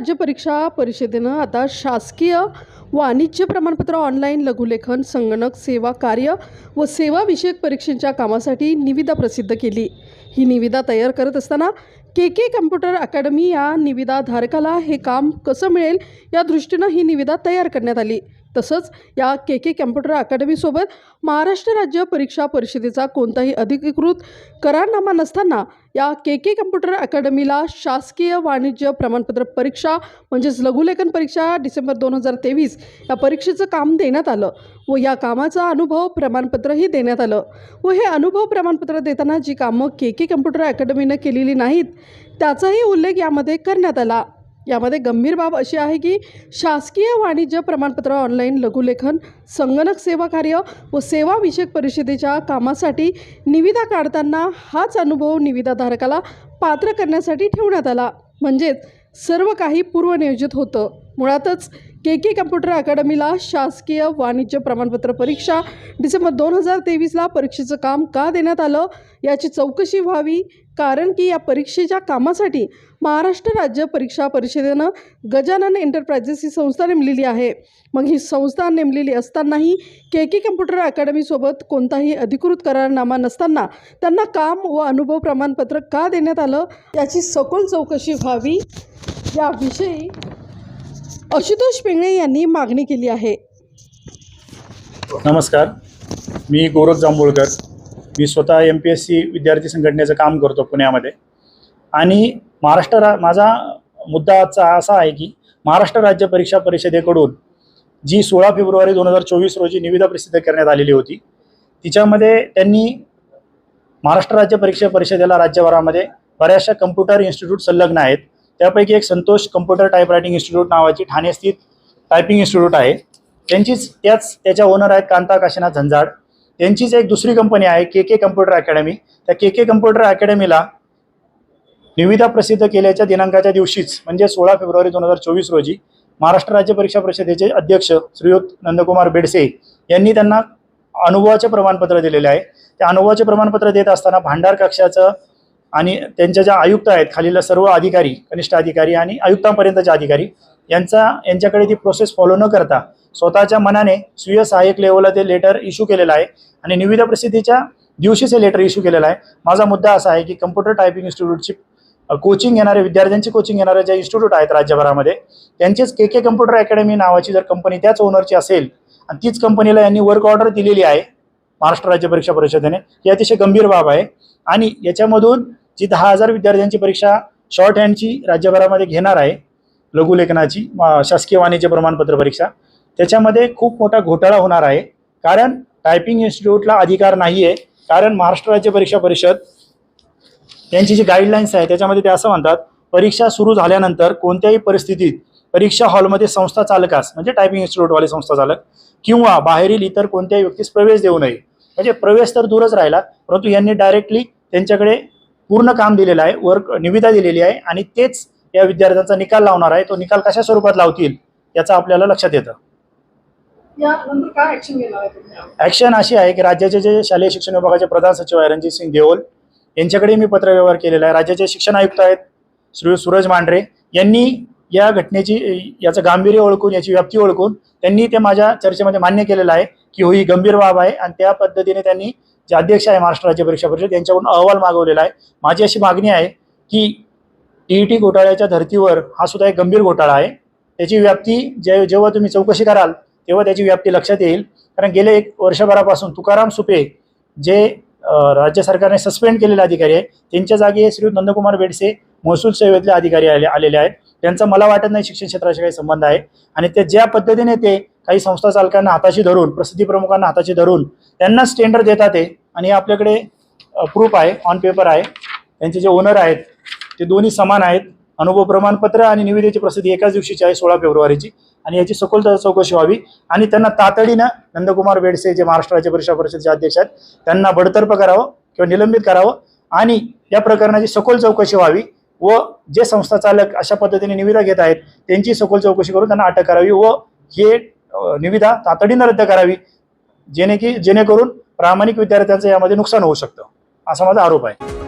राज्य परीक्षा परिषदेनं आता शासकीय वाणिज्य प्रमाणपत्र ऑनलाईन लघुलेखन संगणक सेवा कार्य व सेवाविषयक परीक्षेच्या कामासाठी निविदा प्रसिद्ध केली. ही निविदा तयार करत असताना के के कम्प्युटर अकॅडमी या निविदाधारकाला हे काम कसं मिळेल या दृष्टीनं ही निविदा तयार करण्यात आली. तसंच या के के कम्प्युटर अकॅडमीसोबत महाराष्ट्र राज्य परीक्षा परिषदेचा कोणताही अधिकृत करारनामा नसताना या के के कम्प्युटर अकॅडमीला शासकीय वाणिज्य प्रमाणपत्र परीक्षा म्हणजेच लघुलेखन परीक्षा डिसेंबर दोन हजार तेवीस या परीक्षेचं काम देण्यात आलं व या कामाचा अनुभव प्रमाणपत्रही देण्यात आलं व हे अनुभव प्रमाणपत्र देताना जी कामं के के कम्प्युटर अकॅडमीनं केलेली नाहीत त्याचाही उल्लेख यामध्ये करण्यात आला. यामध्ये गंभीर बाब अशी आहे की शासकीय वाणिज्य प्रमाणपत्र ऑनलाईन लघुलेखन संगणक सेवा कार्य व सेवाविषयक परिषदेच्या कामासाठी निविदा काढताना हाच अनुभव निविदाधारकाला पात्र करण्यासाठी ठेवण्यात आला. म्हणजेच सर्व काही पूर्वनियोजित होतं. मुळातच के के कम्प्युटर अकॅडमीला शासकीय वाणिज्य प्रमाणपत्र परीक्षा डिसेंबर दोन हजार तेवीसला परीक्षेचं काम का देण्यात आलं याची चौकशी व्हावी? कारण की या परीक्षेच्या कामासाठी महाराष्ट्र राज्य परीक्षा परिषदेनं गजानन एंटरप्राइजेस ही संस्था नेमलेली आहे. मग ही संस्था नेमलेली असतानाही के के कम्प्युटर अकॅडमीसोबत कोणताही अधिकृत करारनामा नसताना त्यांना काम व अनुभव प्रमाणपत्र का देण्यात आलं याची सखोल चौकशी व्हावी? याविषयी आशुतोष पिंगळे यांनी मागणी केली आहे. नमस्कार. मी गोरख जांभूळकर. मी स्वतः एम पी एस सी विद्यार्थी संघटनेचं काम करतो पुण्यामध्ये. आणि महाराष्ट्र रा माझा मुद्दा आजचा असा आहे की महाराष्ट्र राज्य परीक्षा परिषदेकडून जी सोळा फेब्रुवारी दोन हजार चोवीस रोजी निविदा प्रसिद्ध करण्यात आलेली होती तिच्यामध्ये त्यांनी महाराष्ट्र राज्य परीक्षा परिषदेला राज्यभरामध्ये बऱ्याचशा कम्प्युटर इन्स्टिट्यूट संलग्न आहेत. त्यापैकी एक संतोष कम्प्युटर टाईपरायटिंग इन्स्टिट्यूट नावाची ठाणे स्थित टायपिंग इन्स्टिट्यूट आहे. त्यांचीच त्याच त्याच्या ओनर आहेत कांता काशीनाथ झंझाड. त्यांचीच एक दुसरी कंपनी आहे के के कम्प्युटर अकॅडमी. त्या के के कम्प्युटर अकॅडमीला निविदा प्रसिद्ध केल्याच्या दिनांकाच्या दिवशीच म्हणजे सोळा फेब्रुवारी दोन हजार चोवीस रोजी महाराष्ट्र राज्य परीक्षा परिषदेचे अध्यक्ष श्रीयुत नंदकुमार बेडसे यांनी त्यांना अनुभवाचे प्रमाणपत्र दिलेले आहे. त्या अनुभवाचे प्रमाणपत्र देत असताना भांडार कक्षाचं आणि त्यांच्या ज्या आयुक्त आहेत खालील सर्व अधिकारी कनिष्ठ अधिकारी आणि आयुक्तांपर्यंतचे अधिकारी यांचा यांच्याकडे ती प्रोसेस फॉलो न करता स्वतःच्या मनाने स्वीय सहाय्यक लेवलला ते लेटर इश्यू केलेलं आहे आणि निविदा प्रसिद्धीच्या दिवशीच हे लेटर इश्यू केलेलं आहे. माझा मुद्दा असा आहे की कम्प्युटर टायपिंग इन्स्टिट्यूटची कोचिंग घेणारे विद्यार्थ्यांची कोचिंग घेणारे ज्या इन्स्टिट्यूट आहेत राज्यभरामध्ये त्यांचेच के के कम्प्युटर अकॅडमी नावाची जर कंपनी त्याच ओनरची असेल आणि तीच कंपनीला यांनी वर्क ऑर्डर दिलेली आहे महाराष्ट्र राज्य परीक्षा परिषदेने ही अतिशय गंभीर बाब आहे. आणि याच्यामधून जी दहा हजार विद्यार्थ्यांची परीक्षा शॉर्ट हँडची राज्यभरामध्ये घेणार आहे लघुलेखनाची शासकीय वाणिज्य प्रमाणपत्र परीक्षा त्याच्यामध्ये खूप मोठा घोटाळा होणार आहे. कारण टायपिंग इन्स्टिट्यूटला अधिकार नाही आहे कारण महाराष्ट्र राज्य परीक्षा परिषद त्यांची जी गाईडलाईन्स आहे त्याच्यामध्ये ते असं म्हणतात परीक्षा सुरू झाल्यानंतर कोणत्याही परिस्थितीत परीक्षा हॉलमध्ये संस्था चालकास म्हणजे टायपिंग इन्स्टिट्यूटवाले संस्था चालक किंवा बाहेरील इतर कोणत्याही व्यक्तीस प्रवेश देऊ नये. म्हणजे प्रवेश तर दूरच राहिला परंतु यांनी डायरेक्टली त्यांच्याकडे पूर्ण काम दिलेलं आहे वर्क निविदा दिलेली आहे आणि तेच या विद्यार्थ्यांचा निकाल लावणार आहे. तो निकाल कशा स्वरूपात लावतील याचं आपल्याला लक्षात येतं. ऍक्शन अशी आहे की राज्याचे जे शालेय शिक्षण विभागाचे प्रधान सचिव आहे रणजित सिंग देओल यांच्याकडे मी पत्रव्यवहार केलेला आहे. राज्याचे शिक्षण आयुक्त आहेत श्री सूरज मांढरे. यांनी या घटनेची याचं गांभीर्य ओळखून याची व्याप्ती ओळखून त्यांनी ते माझ्या चर्चेमध्ये मान्य केलेलं आहे की हो ही गंभीर बाब आहे आणि त्या पद्धतीने त्यांनी जे अध्यक्ष आहे महाराष्ट्र राज्य परीक्षा परिषद यांच्याकडून अहवाल मागवलेला आहे. माझी अशी मागणी आहे की टीईटी घोटाळ्याच्या धर्तीवर हा सुद्धा एक गंभीर घोटाळा आहे. त्याची व्याप्ती जे जेव्हा तुम्ही चौकशी कराल तेव्हा त्याची व्याप्ती लक्षात येईल. कारण गेले एक वर्षभरापासून तुकाराम सुपे जे राज्य सरकारने सस्पेंड केलेले अधिकारी आहे त्यांच्या जागी श्री नंदकुमार बेडसे महसूल सेवेतले अधिकारी आले आलेले आहेत. त्यांचा मला वाटत नाही शिक्षण क्षेत्राशी काही संबंध आहे. आणि ते ज्या पद्धतीने ते काही संस्था चालकांना हाताशी धरून प्रसिद्धी प्रमुखांना हाताशी धरून त्यांनाच टेंडर देतात ते आणि हे आपल्याकडे प्रूफ आहे ऑन पेपर आहे. त्यांचे जे ओनर आहेत ते दोन्ही समान आहेत. अनुभव प्रमाणपत्र आणि निविदेची प्रसिद्धी एकाच दिवशीची आहे सोळा फेब्रुवारीची. आणि याची सखोल चौकशी व्हावी. आणि त्यांना तातडीनं नंदकुमार बेडसे जे महाराष्ट्र राज्य परीक्षा परिषदेचे अध्यक्ष आहेत त्यांना बडतर्फ करावं किंवा निलंबित करावं. आणि या प्रकरणाची सखोल चौकशी व्हावी व जे संस्था चालक अशा पद्धतीने निविदा घेत आहेत त्यांची सखोल चौकशी करून त्यांना अटक करावी व हे निविदा तातडीनं रद्द करावी जेणे की जेणेकरून प्रामाणिक विद्यार्थ्यांचं यामध्ये नुकसान होऊ शकतं असा माझा आरोप आहे.